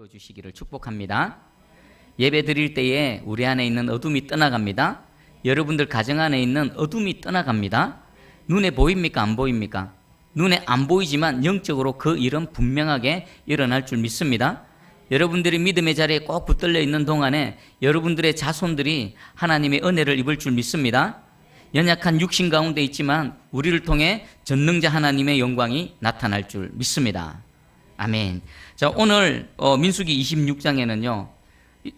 이루어 주시기를 축복합니다. 예배 드릴 때에 우리 안에 있는 어둠이 떠나갑니다. 여러분들 가정 안에 있는 어둠이 떠나갑니다. 눈에 보입니까? 안 보입니까? 눈에 안 보이지만 영적으로 그 일은 분명하게 일어날 줄 믿습니다. 여러분들이 믿음의 자리에 꼭 붙들려 있는 동안에 여러분들의 자손들이 하나님의 은혜를 입을 줄 믿습니다. 연약한 육신 가운데 있지만 우리를 통해 전능자 하나님의 영광이 나타날 줄 믿습니다. 아멘. 자, 오늘 어, 민수기 26장에는요.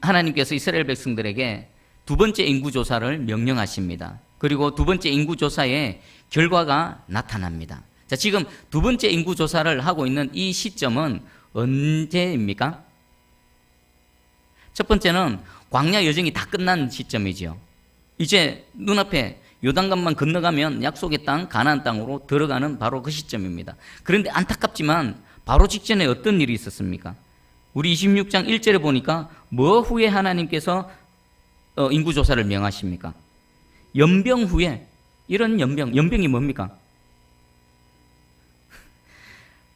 하나님께서 이스라엘 백성들에게 두 번째 인구 조사를 명령하십니다. 그리고 두 번째 인구 조사의 결과가 나타납니다. 자, 지금 두 번째 인구 조사를 하고 있는 이 시점은 언제입니까? 첫 번째는 광야 여정이 다 끝난 시점이지요. 이제 눈앞에 요단강만 건너가면 약속의 땅 가나안 땅으로 들어가는 바로 그 시점입니다. 그런데 안타깝지만 바로 직전에 어떤 일이 있었습니까? 우리 26장 1절에 보니까 뭐 후에 하나님께서 어, 인구 조사를 명하십니까? 연병 후에 이런 연병, 연병이 뭡니까?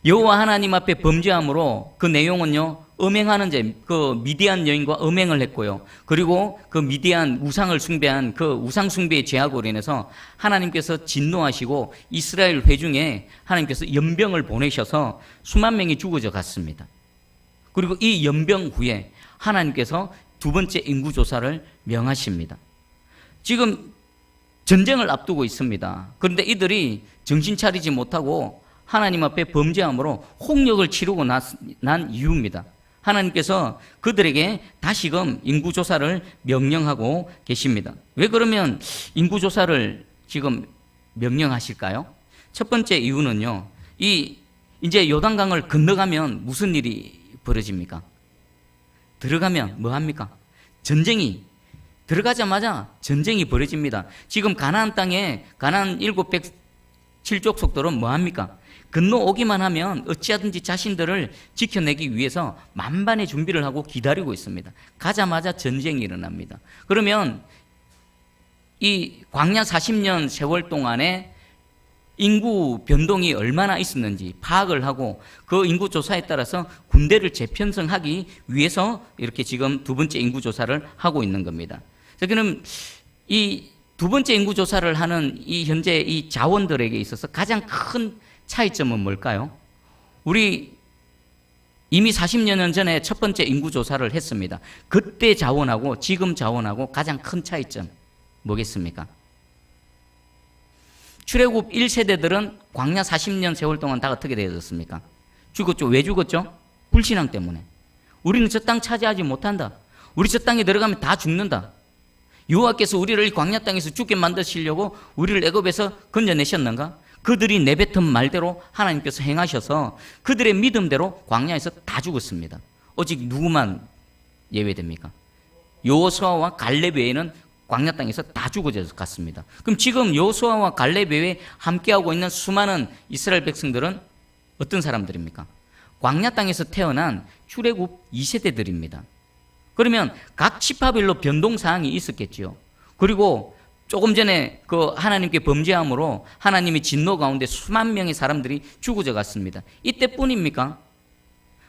여호와 하나님 앞에 범죄함으로 그 내용은요 음행하는 죄, 그 미디안 여인과 음행을 했고요. 그리고 그 미디안 우상을 숭배한 그 우상 숭배의 죄악으로 인해서 하나님께서 진노하시고 이스라엘 회중에 하나님께서 연병을 보내셔서 수만 명이 죽어져 갔습니다. 그리고 이 연병 후에 하나님께서 두 번째 인구 조사를 명하십니다. 지금 전쟁을 앞두고 있습니다. 그런데 이들이 정신 차리지 못하고 하나님 앞에 범죄함으로 홍역을 치르고 난 이유입니다. 하나님께서 그들에게 다시금 인구조사를 명령하고 계십니다. 왜 그러면 인구조사를 지금 명령하실까요? 첫 번째 이유는요, 이 이제 요단강을 건너가면 무슨 일이 벌어집니까? 들어가면 뭐 합니까? 전쟁이 들어가자마자 전쟁이 벌어집니다. 지금 가나안 땅에 가나안 707족 속들은 뭐 합니까? 건너오기만 하면 어찌하든지 자신들을 지켜내기 위해서 만반의 준비를 하고 기다리고 있습니다. 가자마자 전쟁이 일어납니다. 그러면 이 광야 40년 세월 동안에 인구 변동이 얼마나 있었는지 파악을 하고 그 인구 조사에 따라서 군대를 재편성하기 위해서 이렇게 지금 두 번째 인구 조사를 하고 있는 겁니다. 그럼 이 두 번째 인구 조사를 하는 이 현재 이 자원들에게 있어서 가장 큰 차이점은 뭘까요? 우리 이미 40년 전에 첫 번째 인구 조사를 했습니다. 그때 자원하고 지금 자원하고 가장 큰 차이점 뭐겠습니까? 출애굽 1세대들은 광야 40년 세월 동안 다 어떻게 되었습니까? 죽었죠. 왜 죽었죠? 불신앙 때문에. 우리는 저 땅 차지하지 못한다. 우리 저 땅에 들어가면 다 죽는다. 여호와께서 우리를 광야 땅에서 죽게 만드시려고 우리를 애굽에서 건져내셨는가? 그들이 내뱉은 말대로 하나님께서 행하셔서 그들의 믿음대로 광야에서 다 죽었습니다. 오직 누구만 예외됩니까? 요수아와 갈렙 외에는 광야 땅에서 다 죽어져 갔습니다. 그럼 지금 요수아와 갈렙 외에 함께하고 있는 수많은 이스라엘 백성들은 어떤 사람들입니까? 광야 땅에서 태어난 출애굽 2세대들입니다. 그러면 각 지파별로 변동 사항이 있었겠지요. 그리고 조금 전에 그 하나님께 범죄함으로 하나님의 진노 가운데 수만 명의 사람들이 죽어져 갔습니다. 이때뿐입니까?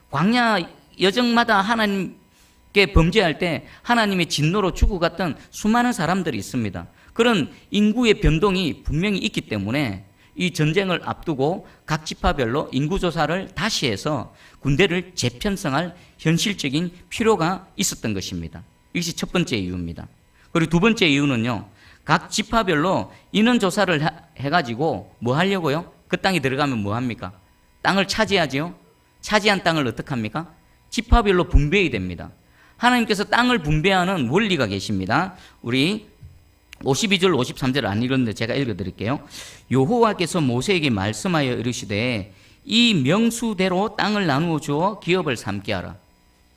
광야 여정마다 하나님께 범죄할 때 하나님의 진노로 죽어갔던 수많은 사람들이 있습니다. 그런 인구의 변동이 분명히 있기 때문에 이 전쟁을 앞두고 각 지파별로 인구조사를 다시 해서 군대를 재편성할 현실적인 필요가 있었던 것입니다. 이것이 첫 번째 이유입니다. 그리고 두 번째 이유는요, 각 지파별로 인원 조사를 해가지고 뭐 하려고요? 그 땅에 들어가면 뭐 합니까? 땅을 차지하지요? 차지한 땅을 어떻게 합니까? 지파별로 분배해야 됩니다. 하나님께서 땅을 분배하는 원리가 계십니다. 우리 52절 53절 안 읽었는데 제가 읽어드릴게요. 여호와께서 모세에게 말씀하여 이르시되 이 명수대로 땅을 나누어 주어 기업을 삼게 하라.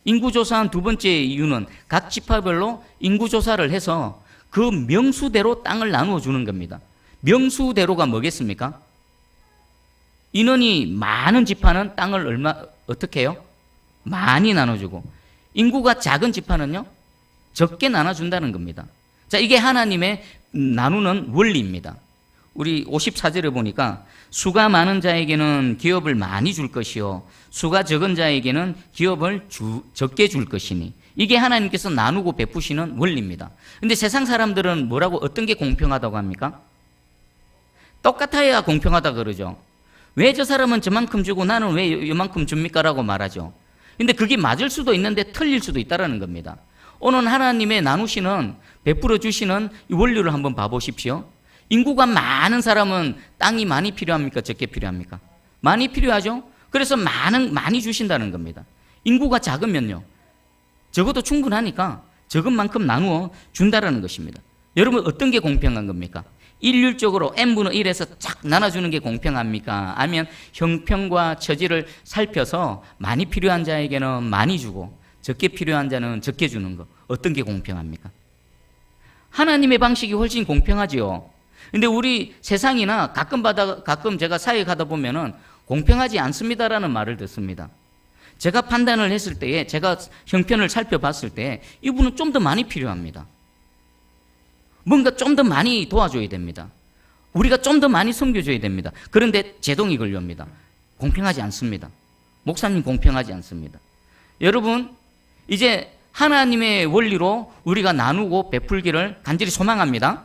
인구 조사한 두 번째 이유는 각 지파별로 인구 조사를 해서 그 명수대로 땅을 나누어 주는 겁니다. 명수대로가 뭐겠습니까? 인원이 많은 지파는 땅을 얼마 어떻게 해요? 많이 나눠주고 인구가 작은 지파는요 적게 나눠준다는 겁니다. 자 이게 하나님의 나누는 원리입니다. 우리 54절에 보니까 수가 많은 자에게는 기업을 많이 줄 것이요 수가 적은 자에게는 기업을 주- 적게 줄 것이니 이게 하나님께서 나누고 베푸시는 원리입니다. 근데 세상 사람들은 뭐라고 어떤 게 공평하다고 합니까? 똑같아야 공평하다 그러죠. 왜 저 사람은 저만큼 주고 나는 왜 이만큼 줍니까라고 말하죠. 근데 그게 맞을 수도 있는데 틀릴 수도 있다라는 겁니다. 오늘 하나님의 나누시는 베풀어 주시는 이 원리를 한번 봐보십시오. 인구가 많은 사람은 땅이 많이 필요합니까? 적게 필요합니까? 많이 필요하죠. 그래서 많은 많이 주신다는 겁니다. 인구가 작으면요. 적어도 충분하니까 적은 만큼 나누어 준다라는 것입니다. 여러분 어떤 게 공평한 겁니까? 일률적으로 n분의 1에서 쫙 나눠주는 게 공평합니까? 아니면 형평과 처지를 살펴서 많이 필요한 자에게는 많이 주고 적게 필요한 자는 적게 주는 거 어떤 게 공평합니까? 하나님의 방식이 훨씬 공평하지요. 근데 우리 세상이나 가끔 받아 가끔 제가 사회 가다 보면은 공평하지 않습니다라는 말을 듣습니다. 제가 판단을 했을 때에 제가 형편을 살펴봤을 때 이분은 좀 더 많이 필요합니다. 뭔가 좀 더 많이 도와줘야 됩니다. 우리가 좀 더 많이 섬겨줘야 됩니다. 그런데 제동이 걸려옵니다. 공평하지 않습니다. 목사님 공평하지 않습니다. 여러분, 이제 하나님의 원리로 우리가 나누고 베풀기를 간절히 소망합니다.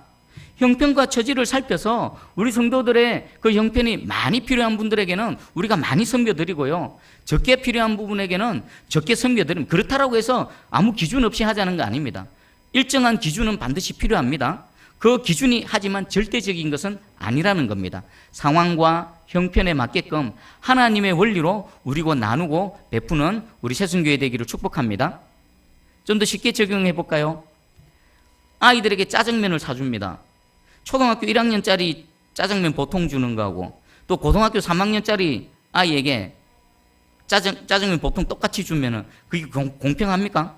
형편과 처지를 살펴서 우리 성도들의 그 형편이 많이 필요한 분들에게는 우리가 많이 섬겨드리고요. 적게 필요한 부분에게는 적게 섬겨드리면 그렇다라고 해서 아무 기준 없이 하자는 거 아닙니다. 일정한 기준은 반드시 필요합니다. 그 기준이 하지만 절대적인 것은 아니라는 겁니다. 상황과 형편에 맞게끔 하나님의 원리로 우리고 나누고 베푸는 우리 새순교회 되기를 축복합니다. 좀 더 쉽게 적용해 볼까요? 아이들에게 짜장면을 사줍니다. 초등학교 1학년짜리 짜장면 보통 주는 거하고 또 고등학교 3학년짜리 아이에게 짜장, 짜장면 보통 똑같이 주면은 그게 공, 공평합니까?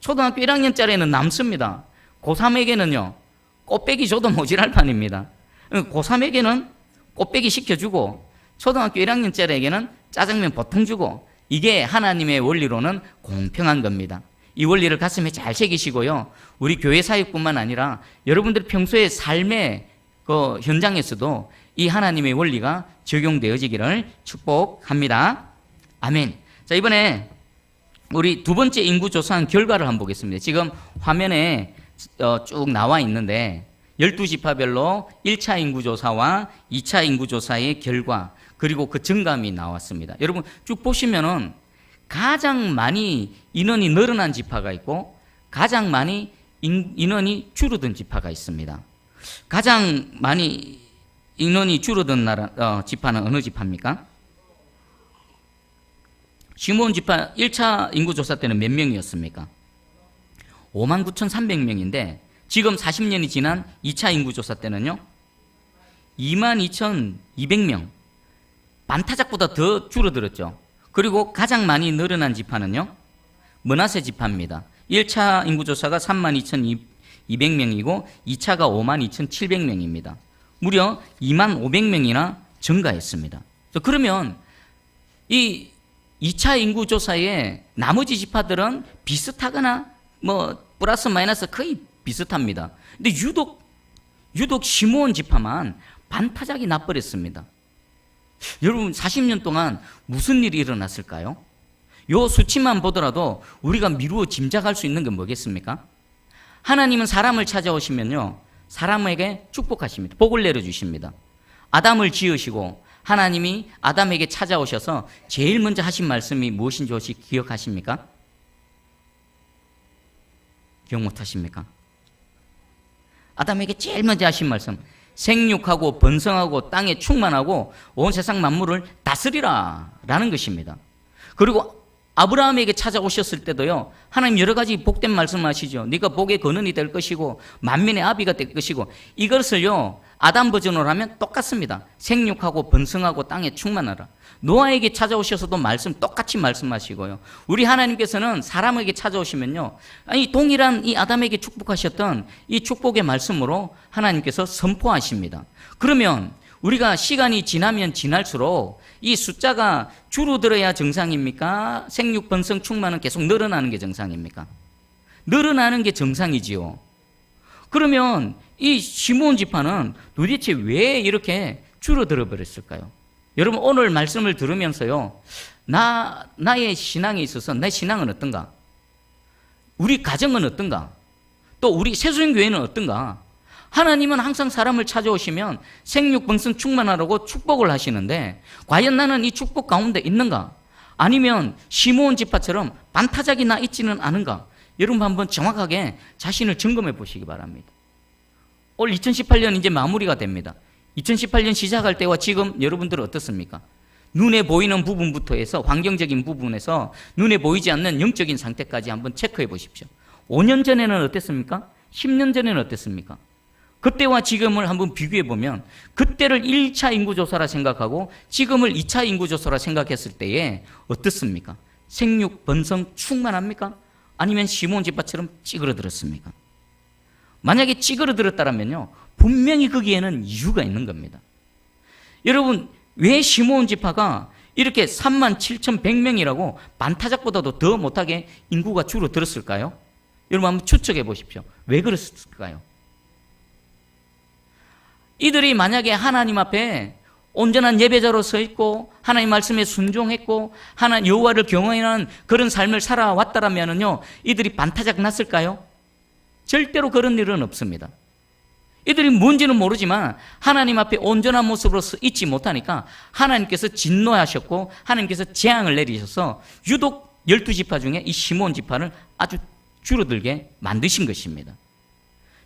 초등학교 1학년짜리는 남습니다. 고3에게는요, 꽃배기 줘도 모질할 판입니다. 고3에게는 꽃배기 시켜주고, 초등학교 1학년짜리에게는 짜장면 보통 주고, 이게 하나님의 원리로는 공평한 겁니다. 이 원리를 가슴에 잘 새기시고요. 우리 교회 사역뿐만 아니라 여러분들 평소의 삶의 그 현장에서도 이 하나님의 원리가 적용되어지기를 축복합니다. 아멘. 자, 이번에 우리 두 번째 인구 조사한 결과를 한번 보겠습니다. 지금 화면에 어, 쭉 나와 있는데 12지파별로 1차 인구 조사와 2차 인구 조사의 결과 그리고 그 증감이 나왔습니다. 여러분 쭉 보시면은 가장 많이 인원이 늘어난 지파가 있고 가장 많이 인, 인원이 줄어든 지파가 있습니다. 가장 많이 인원이 줄어든 나라 어, 지파는 어느 지파입니까? 시몬 지파 1차 인구 조사 때는 몇 명이었습니까? 59,300명인데 지금 40년이 지난 2차 인구 조사 때는요. 22,200명. 반타작보다 더 줄어들었죠. 그리고 가장 많이 늘어난 지파는요. 머나세 지파입니다. 1차 인구 조사가 32,200명이고 2차가 52,700명입니다. 무려 25,500명이나 증가했습니다. 그러면 이 2차 인구 조사에 나머지 지파들은 비슷하거나 뭐 플러스 마이너스 거의 비슷합니다. 근데 유독 유독 시므온 지파만 반타작이 나버렸습니다. 여러분 40년 동안 무슨 일이 일어났을까요? 요 수치만 보더라도 우리가 미루어 짐작할 수 있는 게 뭐겠습니까? 하나님은 사람을 찾아오시면요. 사람에게 축복하십니다. 복을 내려 주십니다. 아담을 지으시고 하나님이 아담에게 찾아오셔서 제일 먼저 하신 말씀이 무엇인지 혹시 기억하십니까? 기억 못 하십니까? 아담에게 제일 먼저 하신 말씀. 생육하고 번성하고 땅에 충만하고 온 세상 만물을 다스리라 라는 것입니다. 그리고 아브라함에게 찾아오셨을 때도요. 하나님 여러 가지 복된 말씀하시죠. 네가 복의 근원이 될 것이고 만민의 아비가 될 것이고 이것을요. 아담 버전으로 하면 똑같습니다. 생육하고 번성하고 땅에 충만하라. 노아에게 찾아오셔서도 말씀 똑같이 말씀하시고요. 우리 하나님께서는 사람에게 찾아오시면요. 이 동일한 이 아담에게 축복하셨던 이 축복의 말씀으로 하나님께서 선포하십니다. 그러면 우리가 시간이 지나면 지날수록 이 숫자가 줄어들어야 정상입니까? 생육 번성 충만은 계속 늘어나는 게 정상입니까? 늘어나는 게 정상이지요. 그러면 이 시몬 지파는 도대체 왜 이렇게 줄어들어 버렸을까요? 여러분 오늘 말씀을 들으면서요. 나 나의 신앙에 있어서 내 신앙은 어떤가? 우리 가정은 어떤가? 또 우리 세수인 교회는 어떤가? 하나님은 항상 사람을 찾아오시면 생육 번성 충만하라고 축복을 하시는데 과연 나는 이 축복 가운데 있는가? 아니면 시므온 지파처럼 반타작이 나 있지는 않은가? 여러분 한번 정확하게 자신을 점검해 보시기 바랍니다. 올 2018년 이제 마무리가 됩니다. 2018년 시작할 때와 지금 여러분들은 어떻습니까? 눈에 보이는 부분부터 해서 환경적인 부분에서 눈에 보이지 않는 영적인 상태까지 한번 체크해 보십시오. 5년 전에는 어땠습니까? 10년 전에는 어땠습니까? 그때와 지금을 한번 비교해 보면 그때를 1차 인구조사라 생각하고 지금을 2차 인구조사라 생각했을 때에 어떻습니까? 생육, 번성 충만합니까? 아니면 시몬 집바처럼 찌그러들었습니까? 만약에 찌그러들었다면요 분명히 거기에는 이유가 있는 겁니다. 여러분 왜 시몬 지파가 이렇게 3만 7,100명이라고 반타작보다도 더 못하게 인구가 줄어들었을까요? 여러분 한번 추측해 보십시오. 왜 그랬을까요? 이들이 만약에 하나님 앞에 온전한 예배자로 서 있고 하나님 말씀에 순종했고 하나님 여호와를 경외하는 그런 삶을 살아왔다라면은요 이들이 반타작 났을까요? 절대로 그런 일은 없습니다. 이들이 뭔지는 모르지만 하나님 앞에 온전한 모습으로 서 있지 못하니까 하나님께서 진노하셨고 하나님께서 재앙을 내리셔서 유독 열두 지파 중에 이 시몬 지파를 아주 줄어들게 만드신 것입니다.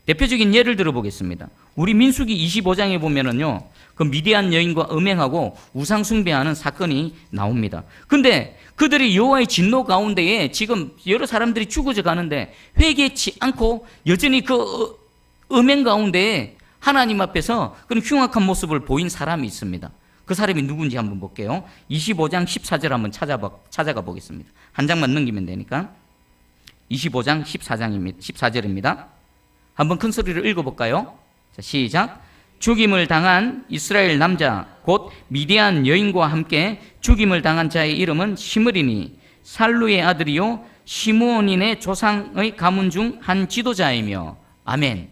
대표적인 예를 들어보겠습니다. 우리 민수기 25장에 보면은요, 그 미디안 여인과 음행하고 우상 숭배하는 사건이 나옵니다. 근데 그들이 여호와의 진노 가운데에 지금 여러 사람들이 죽어져 가는데 회개치 않고 여전히 그 음행 가운데에 하나님 앞에서 그런 흉악한 모습을 보인 사람이 있습니다. 그 사람이 누군지 한번 볼게요. 25장 14절 한번 찾아봐, 찾아가 보겠습니다. 한 장만 넘기면 되니까. 25장 14장입니다. 14절입니다. 한번 큰 소리로 읽어볼까요? 자, 시작. 죽임을 당한 이스라엘 남자 곧 미디안 여인과 함께 죽임을 당한 자의 이름은 시므리니 살루의 아들이요 시므온인의 조상의 가문 중 한 지도자이며 아멘.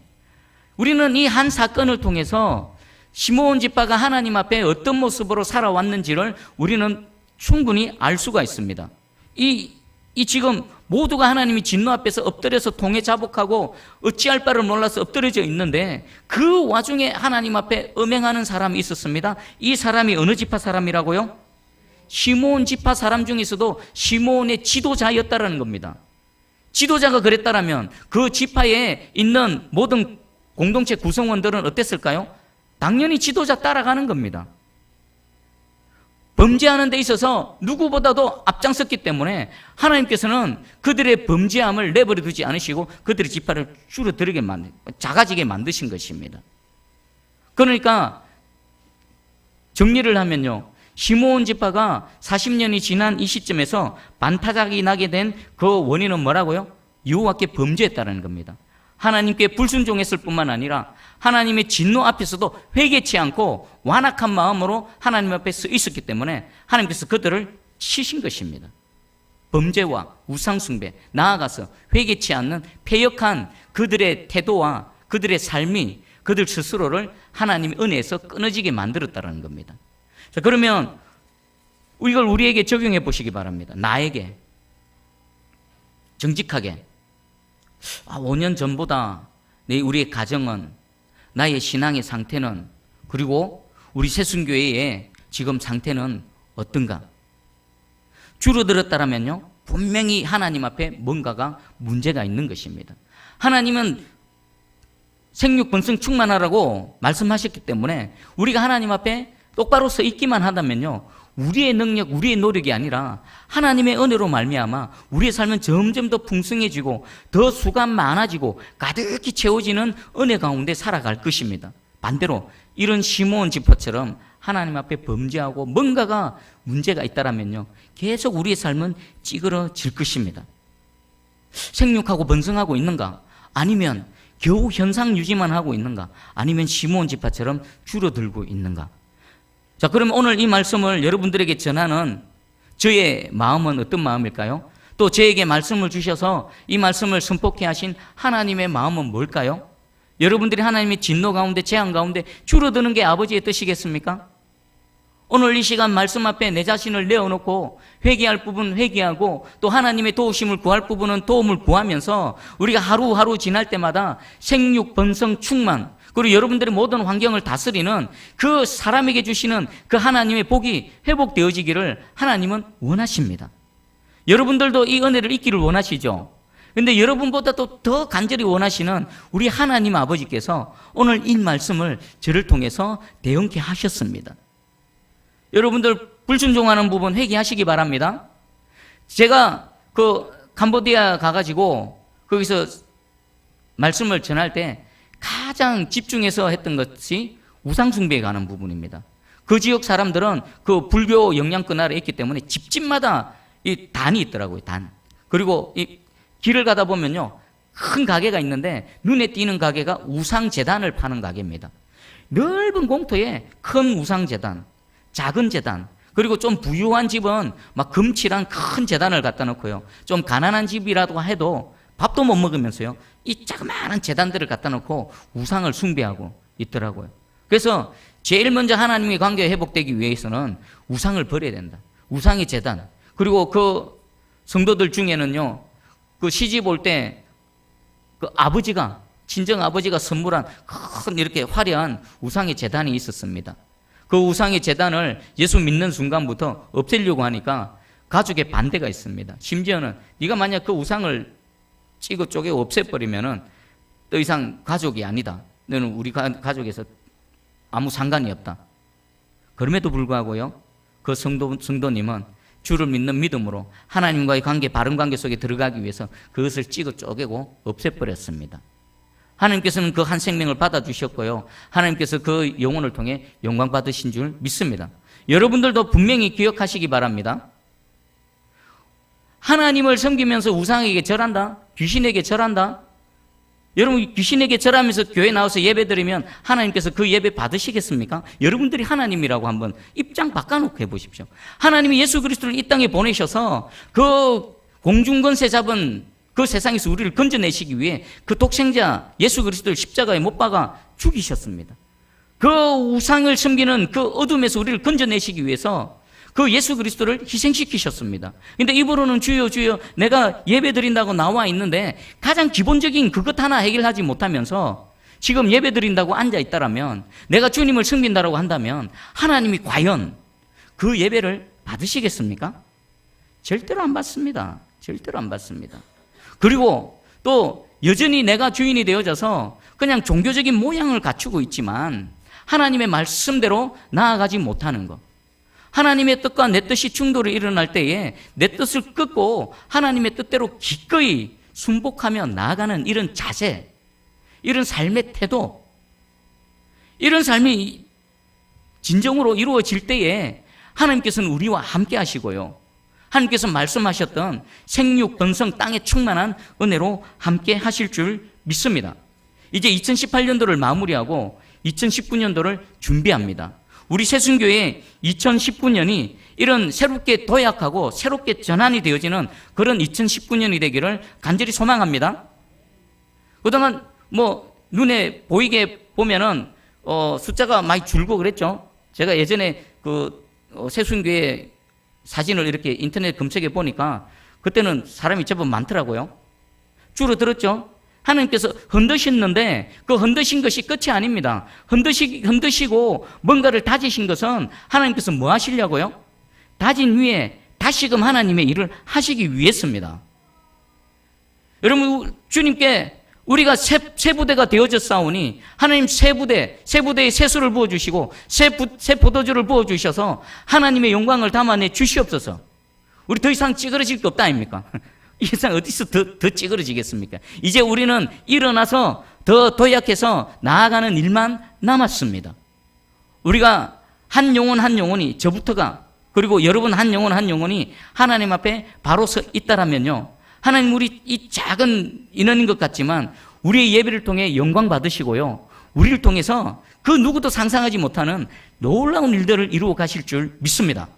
우리는 이 한 사건을 통해서 시므온 지파가 하나님 앞에 어떤 모습으로 살아왔는지를 우리는 충분히 알 수가 있습니다. 이, 이 지금 모두가 하나님이 진노 앞에서 엎드려서 통에 자복하고 어찌할 바를 몰라서 엎드려져 있는데 그 와중에 하나님 앞에 음행하는 사람이 있었습니다. 이 사람이 어느 지파 사람이라고요? 시몬 지파 사람 중에서도 시몬의 지도자였다라는 겁니다. 지도자가 그랬다라면 그 지파에 있는 모든 공동체 구성원들은 어땠을까요? 당연히 지도자 따라가는 겁니다. 범죄하는 데 있어서 누구보다도 앞장섰기 때문에 하나님께서는 그들의 범죄함을 내버려 두지 않으시고 그들의 지파를 줄어들게 만드, 작아지게 만드신 것입니다. 그러니까 정리를 하면요. 시므온 지파가 40년이 지난 이 시점에서 반타작이 나게 된 그 원인은 뭐라고요? 여호와께 범죄했다는 겁니다. 하나님께 불순종했을 뿐만 아니라 하나님의 진노 앞에서도 회개치 않고 완악한 마음으로 하나님 앞에 서 있었기 때문에 하나님께서 그들을 치신 것입니다. 범죄와 우상숭배, 나아가서 회개치 않는 폐역한 그들의 태도와 그들의 삶이 그들 스스로를 하나님의 은혜에서 끊어지게 만들었다는 겁니다. 자, 그러면 이걸 우리에게 적용해 보시기 바랍니다. 나에게 정직하게 아, 5년 전보다 내 우리의 가정은 나의 신앙의 상태는 그리고 우리 새순교회의 지금 상태는 어떤가? 줄어들었다라면요 분명히 하나님 앞에 뭔가가 문제가 있는 것입니다. 하나님은 생육 번성 충만하라고 말씀하셨기 때문에 우리가 하나님 앞에 똑바로 서 있기만 하다면요 우리의 능력, 우리의 노력이 아니라 하나님의 은혜로 말미암아 우리의 삶은 점점 더 풍성해지고 더 수가 많아지고 가득히 채워지는 은혜 가운데 살아갈 것입니다. 반대로 이런 시몬 지퍼처럼 하나님 앞에 범죄하고 뭔가가 문제가 있다라면요 계속 우리의 삶은 찌그러질 것입니다. 생육하고 번성하고 있는가? 아니면 겨우 현상 유지만 하고 있는가? 아니면 시몬 지파처럼 줄어들고 있는가? 자, 그러면 오늘 이 말씀을 여러분들에게 전하는 저의 마음은 어떤 마음일까요? 또 저에게 말씀을 주셔서 이 말씀을 선포케 하신 하나님의 마음은 뭘까요? 여러분들이 하나님의 진노 가운데 재앙 가운데 줄어드는 게 아버지의 뜻이겠습니까? 오늘 이 시간 말씀 앞에 내 자신을 내어놓고 회개할 부분 회개하고 또 하나님의 도우심을 구할 부분은 도움을 구하면서 우리가 하루하루 지날 때마다 생육 번성 충만 그리고 여러분들의 모든 환경을 다스리는 그 사람에게 주시는 그 하나님의 복이 회복되어지기를 하나님은 원하십니다. 여러분들도 이 은혜를 잊기를 원하시죠? 근데 여러분보다도 더 간절히 원하시는 우리 하나님 아버지께서 오늘 이 말씀을 저를 통해서 대응케 하셨습니다. 여러분들 불순종하는 부분 회개하시기 바랍니다. 제가 그 캄보디아 가가지고 거기서 말씀을 전할 때 가장 집중해서 했던 것이 우상숭배에 관한 부분입니다. 그 지역 사람들은 그 불교 영향권 아래 있기 때문에 집집마다 이 단이 있더라고요, 단. 그리고 이 길을 가다 보면요, 큰 가게가 있는데 눈에 띄는 가게가 우상재단을 파는 가게입니다. 넓은 공터에 큰 우상재단, 작은 재단, 그리고 좀 부유한 집은 막 금칠한 큰 재단을 갖다 놓고요. 좀 가난한 집이라도 해도 밥도 못 먹으면서요. 이 자그마한 재단들을 갖다 놓고 우상을 숭배하고 있더라고요. 그래서 제일 먼저 하나님의 관계 회복되기 위해서는 우상을 버려야 된다. 우상의 재단. 그리고 그 성도들 중에는요. 그 시집 올 때 그 아버지가 친정 아버지가 선물한 큰 이렇게 화려한 우상의 재단이 있었습니다. 그 우상의 재단을 예수 믿는 순간부터 없애려고 하니까 가족의 반대가 있습니다. 심지어는 네가 만약 그 우상을 찍어 쪼개 없애버리면은 더 이상 가족이 아니다. 너는 우리 가, 가족에서 아무 상관이 없다. 그럼에도 불구하고요, 그 성도, 성도님은 주를 믿는 믿음으로 하나님과의 관계, 바른 관계 속에 들어가기 위해서 그것을 찍어 쪼개고 없애버렸습니다. 하나님께서는 그 한 생명을 받아주셨고요. 하나님께서 그 영혼을 통해 영광 받으신 줄 믿습니다. 여러분들도 분명히 기억하시기 바랍니다. 하나님을 섬기면서 우상에게 절한다? 귀신에게 절한다? 여러분 귀신에게 절하면서 교회 나와서 예배 드리면 하나님께서 그 예배 받으시겠습니까? 여러분들이 하나님이라고 한번 입장 바꿔놓고 해보십시오. 하나님이 예수 그리스도를 이 땅에 보내셔서 그 공중권세 잡은 그 세상에서 우리를 건져내시기 위해 그 독생자 예수 그리스도를 십자가에 못 박아 죽이셨습니다. 그 우상을 섬기는 그 어둠에서 우리를 건져내시기 위해서 그 예수 그리스도를 희생시키셨습니다. 근데 입으로는 주여 주여 내가 예배 드린다고 나와 있는데 가장 기본적인 그것 하나 해결하지 못하면서 지금 예배 드린다고 앉아 있다라면 내가 주님을 섬긴다라고 한다면 하나님이 과연 그 예배를 받으시겠습니까? 절대로 안 받습니다. 절대로 안 받습니다. 그리고 또 여전히 내가 주인이 되어져서 그냥 종교적인 모양을 갖추고 있지만 하나님의 말씀대로 나아가지 못하는 것. 하나님의 뜻과 내 뜻이 충돌이 일어날 때에 내 뜻을 끊고 하나님의 뜻대로 기꺼이 순복하며 나아가는 이런 자세, 이런 삶의 태도, 이런 삶이 진정으로 이루어질 때에 하나님께서는 우리와 함께 하시고요. 하나님께서 말씀하셨던 생육, 번성, 땅에 충만한 은혜로 함께 하실 줄 믿습니다. 이제 2018년도를 마무리하고 2019년도를 준비합니다. 우리 새순교회 2019년이 이런 새롭게 도약하고 새롭게 전환이 되어지는 그런 2019년이 되기를 간절히 소망합니다. 그동안 뭐 눈에 보이게 보면은 어 숫자가 많이 줄고 그랬죠. 제가 예전에 그 어, 새순교회 사진을 이렇게 인터넷 검색해 보니까 그때는 사람이 제법 많더라고요. 줄어들었죠. 하나님께서 흔드셨는데 그 흔드신 것이 끝이 아닙니다. 흔드시, 흔드시고 뭔가를 다지신 것은 하나님께서 뭐 하시려고요? 다진 위에 다시금 하나님의 일을 하시기 위해서입니다. 여러분, 주님께 우리가 새, 새 부대가 되어졌사오니 하나님 새 부대, 새 부대에 새수를 부어주시고 새, 부, 새 포도주를 부어주셔서 하나님의 영광을 담아내 주시옵소서. 우리 더 이상 찌그러질 게 없다 아닙니까? 이 세상 어디서 더, 더 찌그러지겠습니까? 이제 우리는 일어나서 더 도약해서 나아가는 일만 남았습니다. 우리가 한 영혼 한 영혼이 저부터가 그리고 여러분 한 영혼 한 영혼이 하나님 앞에 바로 서 있다라면요. 하나님 우리 이 작은 인원인 것 같지만 우리의 예배를 통해 영광 받으시고요. 우리를 통해서 그 누구도 상상하지 못하는 놀라운 일들을 이루어 가실 줄 믿습니다.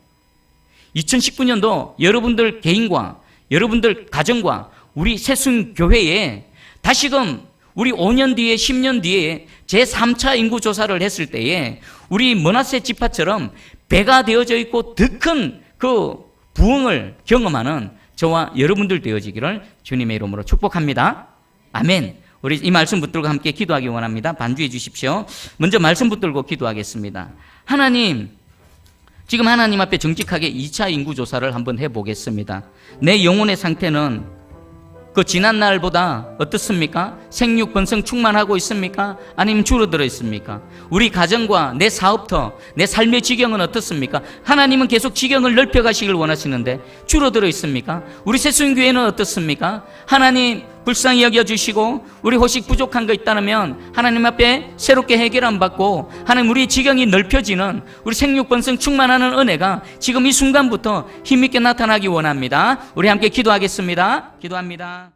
2019년도 여러분들 개인과 여러분들 가정과 우리 새순 교회에 다시금 우리 5년 뒤에 10년 뒤에 제 3차 인구 조사를 했을 때에 우리 머나세 지파처럼 배가 되어져 있고 더 큰 그 부흥을 경험하는 저와 여러분들 되어지기를 주님의 이름으로 축복합니다. 아멘. 우리 이 말씀 붙들고 함께 기도하기 원합니다. 반주해 주십시오. 먼저 말씀 붙들고 기도하겠습니다. 하나님, 지금 하나님 앞에 정직하게 2차 인구 조사를 한번 해 보겠습니다. 내 영혼의 상태는 그 지난 날보다 어떻습니까? 생육 번성 충만하고 있습니까? 아니면 줄어들어 있습니까? 우리 가정과 내 사업터, 내 삶의 지경은 어떻습니까? 하나님은 계속 지경을 넓혀 가시길 원하시는데 줄어들어 있습니까? 우리 새순 교회는 어떻습니까? 하나님 불쌍히 여겨 주시고 우리 혹시 부족한 거 있다면 하나님 앞에 새롭게 해결 안 받고 하나님 우리 지경이 넓혀지는 우리 생육 번성 충만하는 은혜가 지금 이 순간부터 힘 있게 나타나기 원합니다. 우리 함께 기도하겠습니다. 기도합니다.